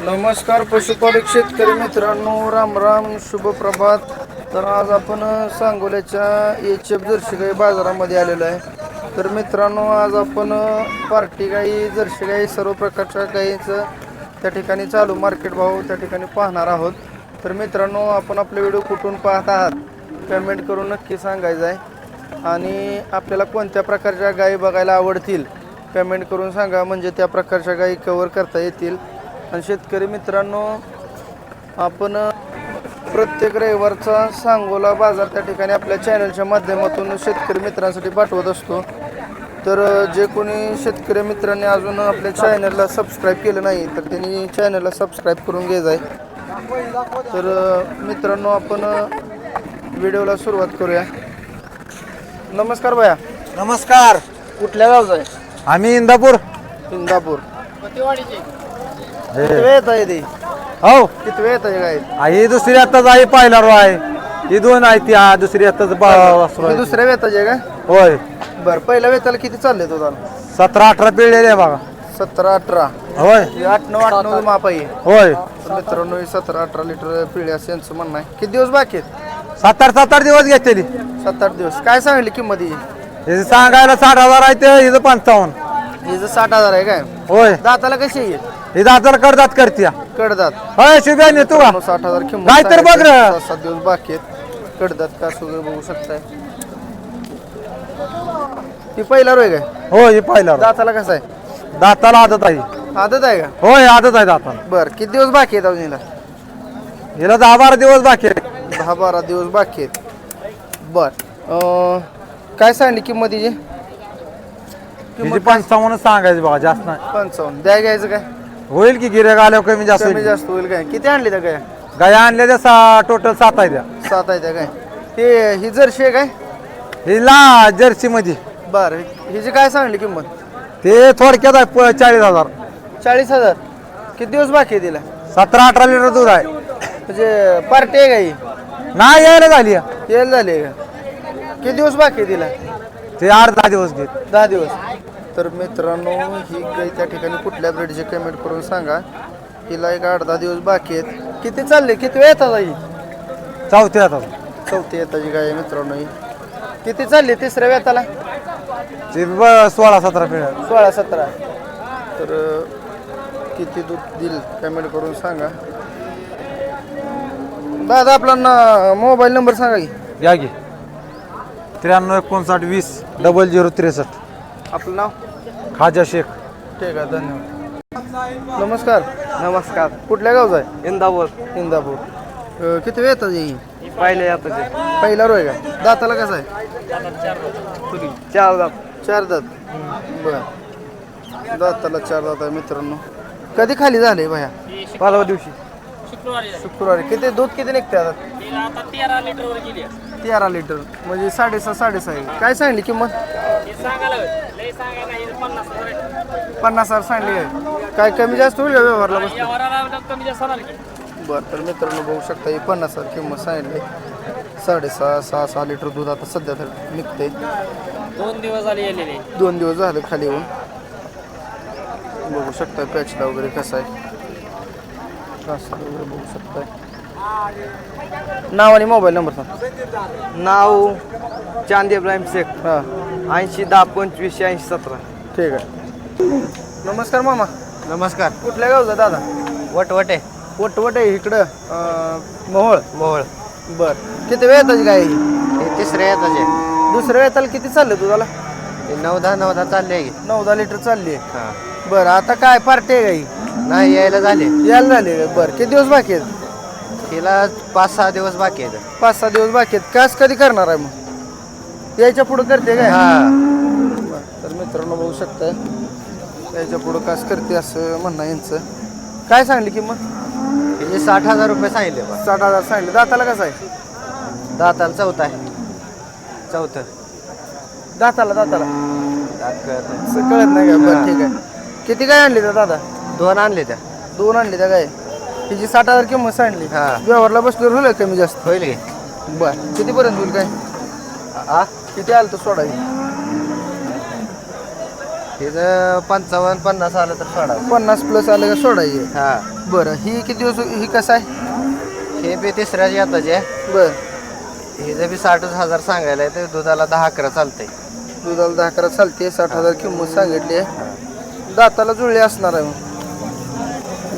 नमस्कार पशुपालक शेतकरी मित्रांनो राम राम शुभ प्रभात. तर आज आपण सांगोल्याच्या एच एफ जर्सी गाई बाजारामध्ये आलेलो आहे. तर मित्रांनो आज आपण पार्टी गाई जर्सी गाई सर्व प्रकारच्या गाईचं त्या ठिकाणी चालू मार्केट भाव त्या ठिकाणी पाहणार आहोत. तर मित्रांनो आपण आपले व्हिडिओ कुठून पाहत आहात पेमेंट करून नक्की सांगायचं आहे. आणि आपल्याला कोणत्या प्रकारच्या गाई बघायला आवडतील पेमेंट करून सांगा. म्हणजे त्या प्रकारच्या गाई कवर करता येतील. आणि शेतकरी मित्रांनो आपण प्रत्येक रविवारचा सांगोला बाजार त्या ठिकाणी आपल्या चॅनलच्या माध्यमातून शेतकरी मित्रांसाठी पाठवत असतो. तर जे कोणी शेतकरी मित्रांनी अजून आपल्या चॅनलला सबस्क्राईब केलं नाही तर त्यांनी चॅनलला सबस्क्राईब करून घ्यायचं आहे तर मित्रांनो आपण व्हिडिओला सुरुवात करूया. नमस्कार भैया. नमस्कार. कुठल्या गावचा आहे? आम्ही इंदापूर. इंदापूर. वेळ आहे ते? हो. किती वेळ आहे काय ही दुसरी आत्ताच आहे पहिला रो आहे. ही दोन आहे ती हा दुसरी आत्ताच बा- वासरू हे आहे. दुसऱ्या वेताचे काय होय. बरं पहिल्या वेताला किती चालले तो सतरा अठरा पिळलेले आहे बघा. सतरा अठरा. होय. हे आठ नऊ आठ नऊ माप आहे. होय. तर मित्रांनो हे सतरा अठरा लिटर पिढी असं यांचं म्हणणं आहे. किती दिवस बाकी आहेत? सात आठ सात आठ दिवस घेतलेली सात आठ दिवस. काय सांगली किंमत ही? हे सांगायला साठ हजार आहे ते हिचं पंचावन्न. हिचं साठ हजार आहे काय? होय. दाताला कशी आहे ही दातर करतात करत्या. कडदात. होय शुभ्याने तू का? साठ हजार किंमत काय तर बघ. रे. सात दिवस बाकी आहेत. कडदात का वगैरे बघू शकताय. ती पहिला रोय काय होय ही पहिला. दाताला कसा आहे? दाताला आदत आहे. आदत आहे का? होय आदत आहे दाताला. बरं किती दिवस बाकी आहेत अजून हिला? हिला दहा बारा दिवस बाकी आहे दहा बारा दिवस बाकी आहेत. बर अं, काय सांगली किंमत हिची हिची पंचावन्न सांगायची बघा जास्त नाही. पंचावन्न. द्या घ्यायचं काय? होईल की गिऱ्हाईक आल्यावर कमी जास्त कमी होईल? जास्त होईल काय? किती आणली त्या काय गाया आणल्या त्या सा टोटल सात आहे त्या. सात आहे त्या काय? ते ही जर्शी आहे काय? हिला जर्सी मध्ये बर हिची काय सांगली किंमत? ते थोडक्यात आहे प- चाळीस हजार. चाळीस हजार. किती दिवस बाकी आहे तिला? सतरा अठरा लिटर दूध आहे. म्हणजे पार्टी आहे का ही? नाही यायला झाली आहे. यायला झाली का? किती दिवस बाकी आहे तिला? ते आठ दहा दिवस घेत दहा दिवस. तर मित्रांनो ही गाय त्या ठिकाणी कुठल्या ब्रेडचे कमेंट करून सांगा. हिला एक आठ दहा दिवस बाकी आहेत. किती चालले? किती वेळ येतात ही चौथी आता. चौथी येताची गाय आहे मित्रांनो ही. किती चालली तिसऱ्या वेताला? ते ब- सोळा सतरा पिढ्या. सोळा सतरा. तर अं, किती दूध देईल पेमेंट करून सांगा. दादा आपला न- मोबाईल नंबर सांगा की. घ्या की. त्र्याण्णव एकोणसाठ वीस डबल झिरो त्रेसष्ट. आपलं नाव? खाजा शेख. ठीक आहे धन्यवाद. नमस्कार. नमस्कार. कुठल्या गावचा आहे? इंदापूर. इंदापूर. अं, किती वेळ येतात ही पाहिले आता ते. पहिला रोय का? दाताला कसा आहे? चार दात. चार दात. बर. दाताला चार दात आहे मित्रांनो. कधी खाली झाले भाया? परवा दिवशी. शुक्रवारी किती दूध किती निघते आता? आता तेरा लिटर वर गेली आहे. तेरा लिटर. म्हणजे साडेसहा साडेसहा आहे. काय सांगली किंमत? पन्नास हजार सांगली काय कमी जास्त होईल व्यवहारला बरं तर मित्रांनो बघू शकता ही पन्नास हजार किंमत सांगितली. साडेसहा सहा सहा लिटर दूध आता सध्या तर निघते दोन दिवस झाले दोन दिवस झाले खाली येऊन. बघू शकता पॅचला वगैरे कसं आहे. कसं वगैरे बघू शकताय नाव आणि मोबाईल नंबर सांग. नाव चांद इब्राहिम शेख. हां. ऐंशी दहा पंचवीस ऐंशी सतरा. ठीक आहे. नमस्कार मामा. नमस्कार. कुठल्या गावचा दादा? वटवटे. वटवट आहे इकडं अं, मोहोळ. मोहोळ. बर. किती वेळ येताची काय ही? हे तिसरे येताचे. दुसऱ्या वेळेला किती चाललं तुझ्याला हे नऊ दहा नऊ दहा चालले की नऊ दहा लिटर चालली आहे. हा. बरं आता काय पार्टी आहे का ही? नाही यायला झाले. यायला झाली? बरं किती दिवस बाकी आहेत? तिला पाच सहा दिवस बाकी आहेत. पाच सहा दिवस बाकी आहेत. कास कधी करणार आहे मग? यायच्या पुढं करते काय? हा. बरं. तर मित्रांनो बघू शकताय यायच्या पुढं कास करते असं म्हणणं आहे यांचं. काय सांगली किंमत? हे साठ हजार रुपये सांगितले बा. साठ हजार सांगली दाताला कसं आहे? दाताला चौथा आहे. चौथं. दाताला दाताला. दात कळत नाही. असं कळत नाही का? बरं हा. ठीक आहे. किती काय आणली त्या दादा? दोन आणले त्या. दोन आणली त्या काय? तिची साठ हजार किंमत सांगली हा. व्यवहारला बसल्यावर होईल का कमी जास्त? होईल की. बर. कितीपर्यंत होईल काय? हा किती आलं तर सोडावी हिचं पंचावन्न पन्नास आलं तर सोडा पन्नास प्लस आलं का सोडायचे हा. बरं. ही किती दिवस ही कसं आहे? हे बी तिसऱ्या येताचे आहे. बरं. हिचं बी साठच हजार सांगायला आहे तर दुधाला दहा अकरा चालतंय. दुधाला दहा अकरा चालते साठ हजार किंमत सांगितली आहे. दाताला जुळले असणार आहे मग.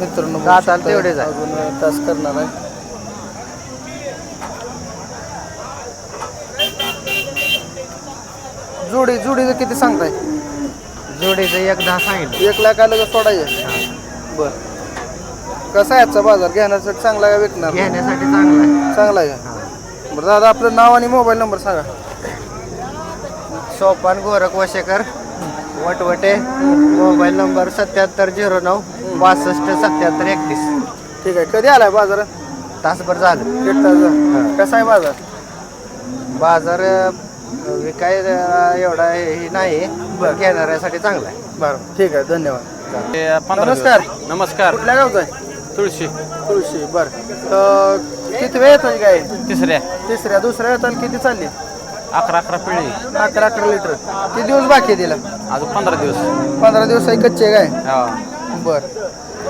मित्रांनो बघू दाताला शकता, तेवढेच आहे. अजून तास करणार आहे. जोडी जोडीचं किती सांगताय? जोडीचं एक दहा सांगितलं. एक लाख आलं का सोडायचे? बर. कसा आहे आजचा बाजार? घेण्यासाठी चांगला आहे का विकणार? घेण्यासाठी चांगला आहे. चांगला आहे का? बरं दादा आपलं नाव आणि मोबाईल नंबर सांगा. सोपान गोरख वशेकर वटवटे मोबाईल नंबर सत्याहत्तर झिरो नऊ. बासष्ट सत्याहत्तर एकतीस. ठीक आहे. कधी आलाय बाजारात तासभर झालं. दीड तास कसा आहे बाजार? बाजार अं, विकाय अं, एवढा हे हे नाही पण घेणाऱ्यासाठी चांगला आहे. बरं. ठीक आहे. धन्यवाद. ते पंधरा नमस्कार. दिवस. नमस्कार. कुठल्या गावचा आहे? तुळशी. तुळशी. बरं. किती वेळ येतात काय तिसऱ्या. तिसऱ्या. दुसऱ्या येतात किती चालली? अकरा अकरा पिढी अकरा अकरा लिटर. किती दिवस बाकी आहे तिला? अजून पंधरा दिवस. पंधरा दिवस आहे कच्चे काय हा. बर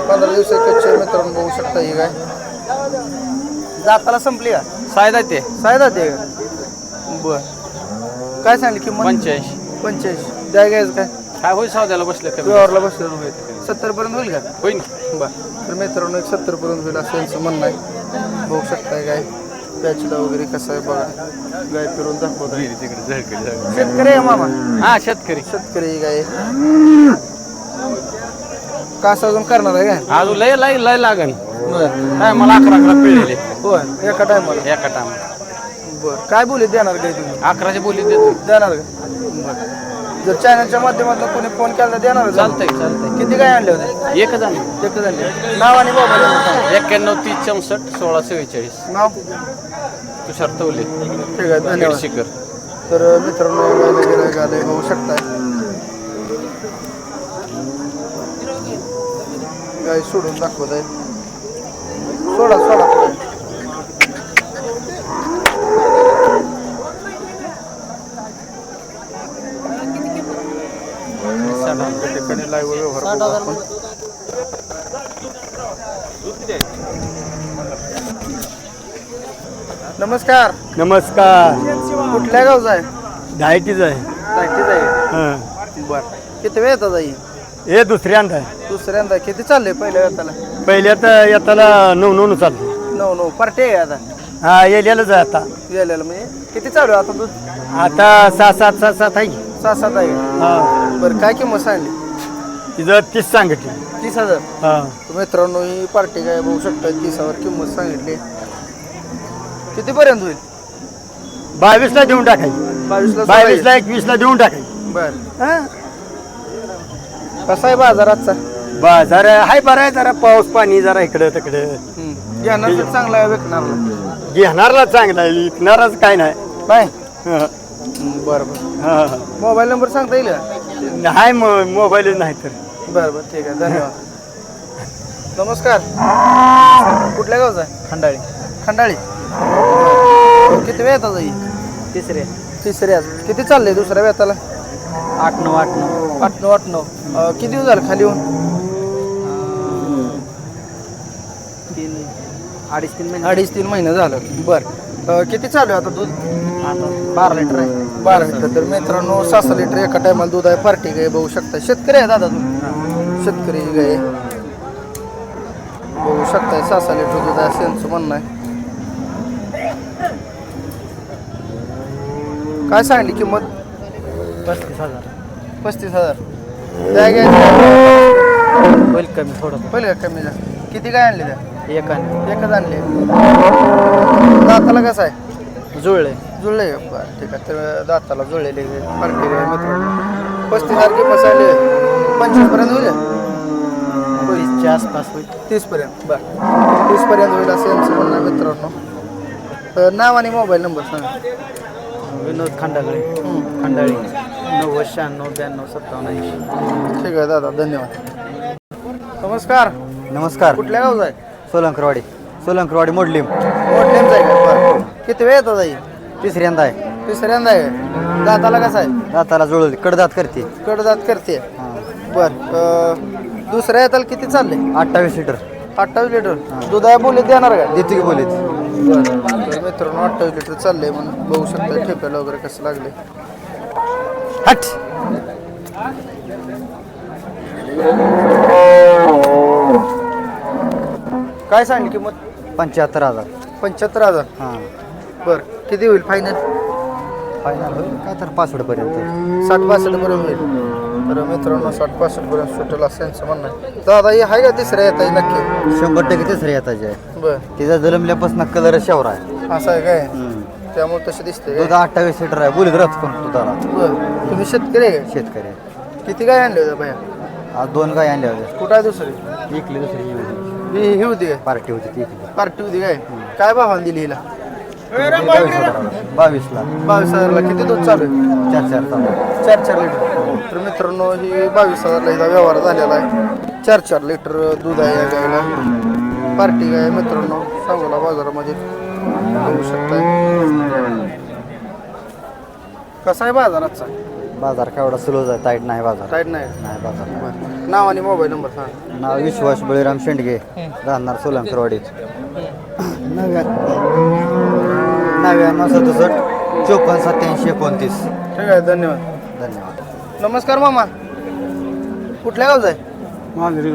पंधरा दिवस कच्चे मित्रांनो बघू शकता ही काय. दाताला संपली का? सायदा ते. सायदा ते. बर. काय सांगली किंमत? पंच्याऐंशी. पंच्याऐंशी. द्या घ्यायचं काय? काय होईल सौद्याला बसले कमी. प्युअरला बसलं सत्तर पर्यंत होईल का? होईल. बर. तर मित्रांनो एक सत्तर पर्यंत होईल असं यांचं म्हणणं आहे. बघू शकताय काय. पॅचला वगैरे कसं आहे बघा. गाय फिरून दाखवत. आहे शेतकरी आहे मामा. हा शेतकरी. शेतकरी गाय कास अजून करणार आहे काय? अजून लय लय लय लागन. बर. काय मला अकरा अकरा पिळलेले. होय. एका टायमाला एका टाइम बर. काय बोलीत देणार काय तुम्ही? अकराची बोली देतो. देणार का? बर. जर चॅनलच्या माध्यमातून कोणी फोन केला तर देणार का? चालतंय चालतंय. किती काय आणले होते? एकच आणि एकच आणले. नाव आणि मोबाईल नंबर सांगा. एक्क्याण्णव तीस चौसष्ट सोळा चव्वेचाळीस नाव? तुषार तवले. ठीक आहे धन्यवाद. शिकर तर मित्रांनो गायला गिरायक आले बघू शकताय. गाय सोडून दाखवत आहे सोडा सोडा. त्या ठिकाणी लाईव्ह व्यवहार आपण. नमस्कार. नमस्कार. कुठल्या गावचा आहे? डायटीच आहे. साहित्यच आहे. हं. बर. किती वेळ येतात आई? हे दुसऱ्यांदा आहे. दुसऱ्यांदा किती चाललंय पहिल्या वेताला पहिल्या तर येताला नऊ नऊ चाललं नऊ नऊ. पार्टी आहे आता? हा येलेलंच आहे आता. गेलेलं म्हणजे? किती चालू आहे आता दूध? आता सहा सात सहा सात आहे. सहा सात आहे. हा. बरं काय किंमत सांगली? तिचं तीस सांगितली. तीस हजार? हा. तर मित्रांनो ही पार्टी काय बघू शकता तीस हजार किंमत सांगितली. कितीपर्यंत होईल? बावीसला देऊन टाकायची. बावीसला बावीसला एकवीसला देऊन टाकायची. बर. कसा आहे बाजार आजचा बाजार हाय बरं आहे जरा. पाऊस पाणी जरा इकडं तिकडं. घेणार चांगला आहे विकणारला घेणारला चांगला आहे विकणारच काय नाही. बाय. हं. बरं बरं. हा. मोबाईल नंबर सांगता येईल का? नाही मो- मोबाईलच नाही तर. बरं बरं ठीक आहे. धन्यवाद. नमस्कार. कुठल्या गावचा? आहे खंडाळी. खंडाळी. बरं. किती वेळ येतात तिसरे. तिसऱ्या किती चाललंय दुसऱ्या वेताला? आठ नऊ आठ नऊ. आठ नऊ आठ नऊ अं, किती दिवस झाले खाली येऊन? तीन अडीच तीन महिने. अडीच तीन महिने झालं. बरं. अं, किती चालू आहे आता दूध? बारा लिटर आहे. बारा लिटर. तर मित्रांनो सहा लिटर एका टायमाला दूध आहे. पार्टी गाय बघू शकता. शेतकरी आहे दादा तुम्ही? शेतकरी गाय बघू शकताय सहा सहा लिटर दूध आहे असं यांचं म्हणणं आहे. काय सांगली किंमत? पस्तीस हजार. पस्तीस हजार. त्या घ्यायचं होईल कमी थोडं पहिले का कमी झालं किती काय आणले त्या? एक आणि एकच आणले. दाताला कसं आहे? जुळले. जुळले बरं ठीक आहे. तर दाताला जुळलेले पार्टी गाय मित्रांनो पस्तीस हजार किंमत सांगली पंचवीसपर्यंत होईल? तीसच्या आसपास होईल. तीस पर्यंत. बरं. तीस पर्यंत होईल असं यांचं म्हणणं आहे मित्रांनो. तर नाव आणि मोबाईल नंबर सांगा. विनोद खंडागळे. खंडाळी. नव्वद शहाण्णव ब्याण्णव सत्तावन्न ऐंशी. ठीक आहे दादा धन्यवाद. नमस्कार. नमस्कार. कुठल्या गावचा आहे? सोलंकरवाडी. सोलंकरवाडी मोडलीम. मोठ्यांचा आहे का बरं किती वेळ येतात आई? तिसऱ्यांदा आहे. तिसऱ्यांदा आहे. दाताला कसा आहे? दाताला जुळवली. कडदात करते. कडदात करते. बर अं, दुसऱ्या येताल किती चालले? अठ्ठावीस लिटर. अठ्ठावीस लिटर. दुधा बोलीत देणार का? देते की बोलीत. बरं तर मित्रांनो अठ्ठावीस लिटर चाललंय म्हणून बघू शकता ठेप्याला वगैरे कसं लागले हट. काय सांगली किंमत? पंच्याहत्तर हजार. पंच्याहत्तर हजार? हां. बरं किती होईल फायनल फायनल होईल काय तर पासष्टपर्यंत. साठ पासष्ट पर्यंत होईल. तर मित्रांनो साठ पासष्ट पर्यंत सुटेल असं यांचं म्हणणं आहे. दादा हे आहे का तिसऱ्या येत आहे नक्की. शंभर टक्के तिसऱ्या येताचे आहे बरं. तिचा जलमल्यापासून कलर शेवरा आहे. असं आहे काय? त्यामुळे तसे दिसते दूध अठ्ठावीस लिटर आहे. बोलीत रथ पण दुधाला बरं. तुम्ही शेतकरी आहे शेतकरी आहे. किती काय आणले होते भैया आज दोन गाय आणल्या होत्या. कुठं आहे दुसरी? इकली दुसरी ही होती. ही ही होती काय? पार्टी होती ती इकली. पार्टी होती काय? काय भावाने दिली हिला? बावीसला बावीस हजारला. किती दूध चालू आहे? चार चार तास. चार चार लिटर. तर मित्रांनो ही बावीस हजारला हिचा व्यवहार झालेला आहे. चार चार लिटर दूध आहे या गायला. पार्टी गाय मित्रांनो? सांगोला बाजारामध्ये. बघू शकताय. कसा आहे बाजार आजचा बाजार काय एवढा स्लो आहे टाईट नाही बाजार. टाईट नाही. नाही बाजार. नाही. नाव आणि मोबाईल नंबर सांग. नाव विश्वास बळीराम शेंडगे राहणार नव्या नव्याण्णव सदुसष्ट चोपन्न सत्याऐंशी एकोणतीस. ठीक आहे धन्यवाद. धन्यवाद. नमस्कार मामा. कुठल्या गावचा आहे? मांजरी.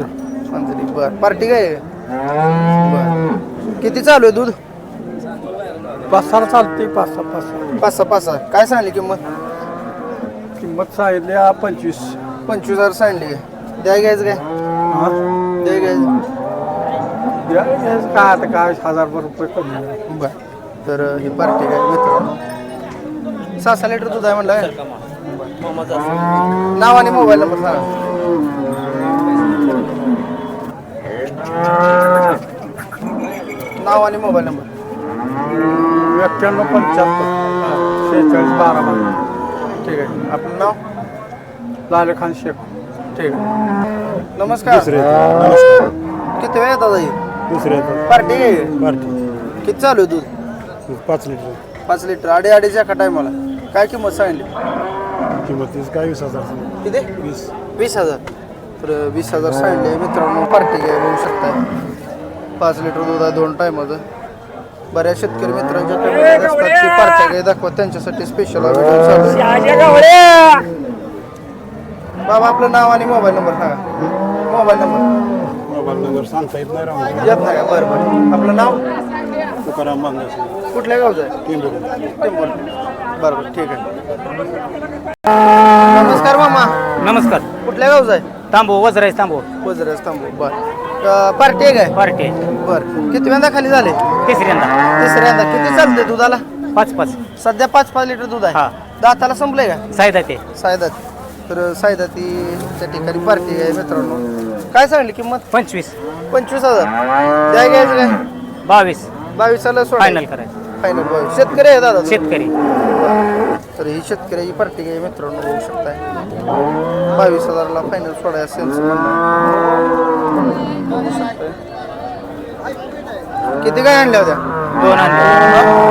बर. पार्टी काय आहे? बर. किती चालू आहे दूध? पाच सहा चालते पाच सहा पाच सहा पाच सहा पाच सहा काय सांगली किंमत? किंमत सांगितली हा पंचवीस. पंचवीस हजार सांगली. द्या घ्यायचं काय? हा? द्या घ्यायचं. द्या, हेच काय आता? काय हजार रुपये कमी. बर. तर ही पार्टी काय मित्रांनो. सहा सहा लिटर दूध आहे म्हणलं. काय? नाव आणि मोबाईल नंबर सांगा. नाव आणि मोबाईल नंबर. एक्क्याण्णव पंच्याहत्तर. शेहेचाळीस बारा बारा. ठीक आहे. आपलं नाव? लाले खान शेख. ठीक आहे. नमस्कार. किती वेळ येतात आई दुसरे पार्टी? पार्टी. किती चालू आहे दूध? पाच लिटर. पाच लिटर. अडी अडीच एका टायमाला काय किंमत सांगली? किंमत तीस काय वीस हजार किती? वीस. वीस हजार. तर वीस हजार सांगले मित्रांनो. पार्टी घ्या बघू शकता पाच लिटर दूध आहे दोन टायमाचं बऱ्याच शेतकरी मित्रांच्या कमेंट असतात की पार्ट्या गाय दाखवा त्यांच्यासाठी स्पेशल व्हिडिओ चालू बाबा आपलं नाव आणि मोबाईल नंबर सांगा. मोबाईल नंबर मोबाईल नंबर सांगता येत नाही राव. येत नाही का? बरं बरं. आपलं नाव? तुकाराम कुठल्या गावचं आहे? टेंबूर टेंबूर बरं बरं ठीक आहे. नमस्कार. मामा. नमस्कार. कुठल्या गावचं आहे? तांबू वजराय तांबू. वजरस तांबू. बरं. पार्टी आहे काय? पार्टी बरं. किती वेळा खाली झाले? तिसऱ्यांदा तिसऱ्यांदा किती चालते दुधाला? पाच पाच. सध्या पाच पाच लिटर दूध हा. आहे दाताला संपलंय का? सायदा ते. सायदात तर सायदातीच्या ठिकाणी पार्टी आहे मित्रांनो. काय सांगली किंमत? पंचवीस. पंचवीस हजार. द्या घ्यायचं काय? बावीस. बावीसाला सोडा. फायनल करायचं. फायनल बावीस शेतकरी आहे दादा. शेतकरी. तर ही शेतकऱ्याची पार्टी आहे मित्रांनो बघू शकताय. बावीस हजारला फायनल सोडाय असेल किती काय आणल्या होत्या? दोन आणले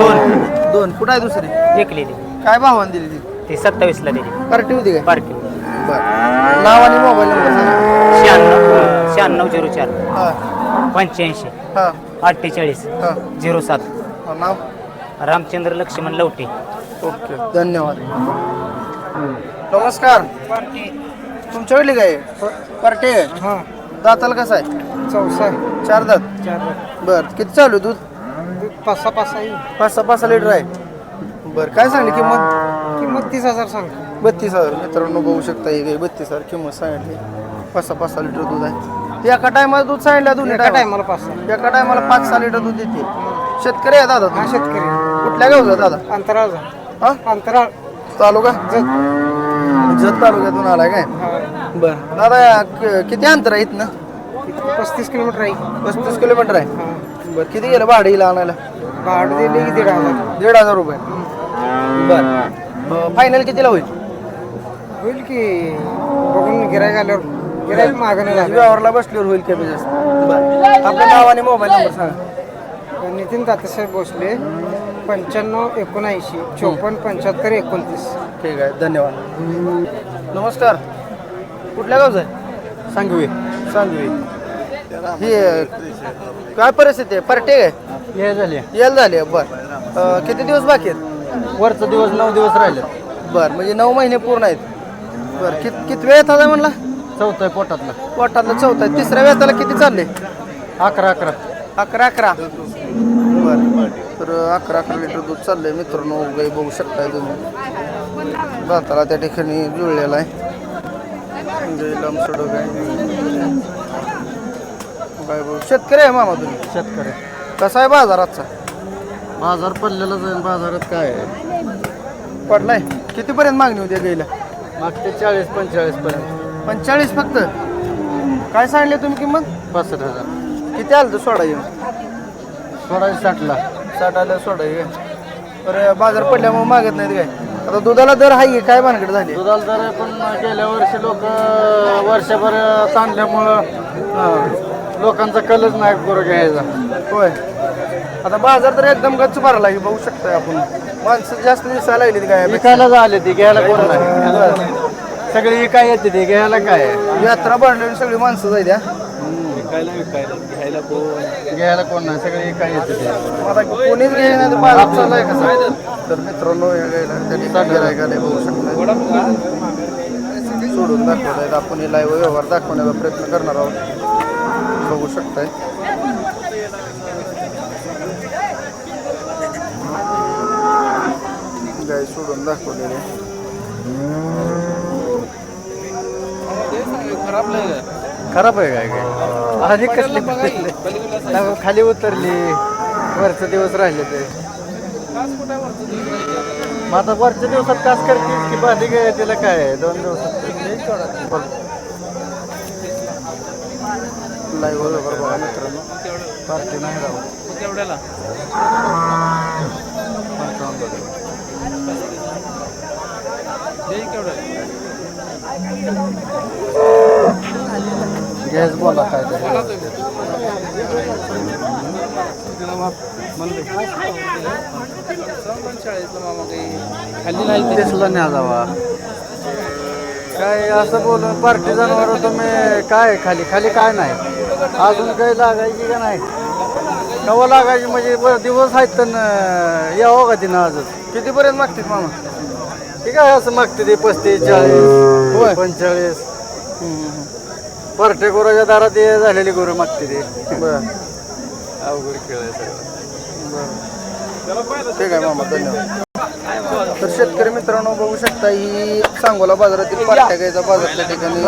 दोन. दोन. कुठं आहे दुसरी? एकलेली. काय भावाने दिली ती? ती सत्तावीसला दिली. पार्टी होती काय? पार्टी बरं. नाव आणि मोबाईल नंबर सांगा. शहाण्णव शहाण्णव झिरो चार. हां. पंच्याऐंशी. हां. अठ्ठेचाळीस. हां. झिरो सात. हां नाव? रामचंद्र लक्ष्मण लवटे. ओके. धन्यवाद. नमस्कार. तुमच्याकडली काय? पार्टी आहे दाताला कसं आहे? चौसा चार दात? बर किती चालू आहे दूध? पाच सहा पाच सहा पाच सहा पाच सहा लिटर आहे. बर काय सांगली किंमत? किंमत तीस हजार सांग. बत्तीस हजार. मित्रांनो बघू शकता ही गाय बत्तीस हजार किंमत सांगितली पाच सहा पाच सहा लिटर दूध आहे. एका टायमाला दूध सांगितलं दोन्ही एका टायमाला? टायमाला पाच. सहा एका टायमाला पाच सहा लिटर दूध देते शेतकरी आहे दादा हा तुम्ही? शेतकरी. कुठल्या गावचा दादा? अंतराळ. हा? अंतराळ. चालू का जत तालुक्यातून आलाय काय? बर. दादा क- किती अंतर आहे इथनं? पस्तीस किलोमीटर आहे. पस्तीस किलोमीटर आहे? बर किती गेलं भाडं हिला आणायला भाडं दिले की दीड हजार. दीड हजार रुपये. बर. फायनल कितीला होईल? होईल की बघून गिरायक आल्यावर गिरायक मागणं झालं. व्यवहारला बसल्यावर होईल कमी जास्त बर. आपलं नाव आणि मोबाईल नंबर सांगा. नितीन तात्यासाहेब भोसले. पंच्याण्णव एकोणऐंशी चोपन्न पंच्याहत्तर एकोणतीस. ठीक आहे धन्यवाद. नमस्कार. कुठल्या गावचं आहे? सांगवी. सांगवी. ही काय परिस्थिती आहे? पार्टी आहे हे झाले. यायला झाली बर. किती दिवस बाकी आहेत? वरचा दिवस नऊ दिवस राहिले. बर म्हणजे नऊ महिने पूर्ण आहेत. बर कित किती वेळ येतात म्हणला? चौथा आहे पोटातला. पोटातला चौथा आहे. तिसऱ्या वेळाला किती चालले? अकरा अकरा. अकरा अकरा. बर. तर अकरा अकरा लिटर दूध चाललंय मित्रांनो. गाई बघू शकताय तुम्ही. दाताला त्या ठिकाणी जुळलेला आहे. आहे. गाय बघू. शेतकरी आहे मामा तुम्ही? शेतकरी. कसा आहे बाजार आजचा? बाजार पडलेला जाईल बाजारात काय आहे? पडलाय. कितीपर्यंत मागणी होती या गाईला? मागते चाळीस पंचेचाळीस पर्यंत. पंचेचाळीस फक्त? काय सांगले तुम्ही किंमत? पासष्ट हजार. किती आलं तर सोडा येऊन? सोळाशे साठला साठ आलं सोडा ये तर बाजार पडल्यामुळे मागत नाहीत काय? आता दुधाला दर आहे काय भानगड झाली? दुधाला दर पण गेल्या वर्षी लोक वर्षभर ताणल्यामुळं लोकांचा कलच नाही करू घ्यायचा. होय. आता बाजार तर एकदम गच्च भरला की बघू शकताय आपण. माणसं जास्त दिसायला लागली काय? विकायला झाले ती घ्यायला कोण नाही. सगळी काय येते ती घ्यायला काय? यात्रा भरलेली सगळी माणसं जाईल हा. घ्यायला कोण? नाही सगळी काय येते ती आता कोणीच घे नाही तर बाजार चाललाय कसा? तर मित्रांनो या गायला त्या ठिकाणी गिरायकाला बघू शकताय सोडून दाखवतायत. आपण हे लाईव्ह व्यवहार दाखवण्याचा प्रयत्न करणार आहोत. बघू शकताय. गाय सोडून दाखवलेले खराब आहे काय काय आधी कसली? खाली उतरली. वरचे दिवस राहिले ते. मग आता वरच्या दिवसात कास करते की बाधी काय तिला काय आहे? दोन दिवसात लाईव्ह व्यवहार बघा मित्रांनो. पार्टी नाही राहू बोला काय दिसला नाही जावा काय असं बोलून पार्टी जनावर तुम्ही काय खाली? खाली काय नाही? अजून काही लागायची का नाही? कवा लागायची? म्हणजे ब- दिवस आहेत तर यावं का तिनं आजच कितीपर्यंत मागतील मामा? ठीक आहे असं मागते ते पस्तीस चाळीस पंचेचाळीस. पार्टे गुराच्या दारात ते झालेली गुरं मागते ते बरं. अवघड खेळ आहे सगळं. ठीक आहे मामा धन्यवाद. तर शेतकरी मित्रांनो बघू शकता ही सांगोला बाजारातील पाट्या गायचा बाजार त्या ठिकाणी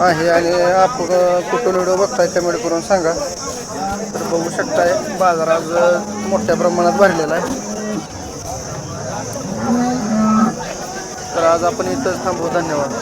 आहे आणि आपण कुठून व्हिडिओ बघताय कमेंट करून सांगा. तर बघू शकताय बाजार आज मोठ्या प्रमाणात भरलेला आहे. तर आज आपण इथंच थांबू. धन्यवाद.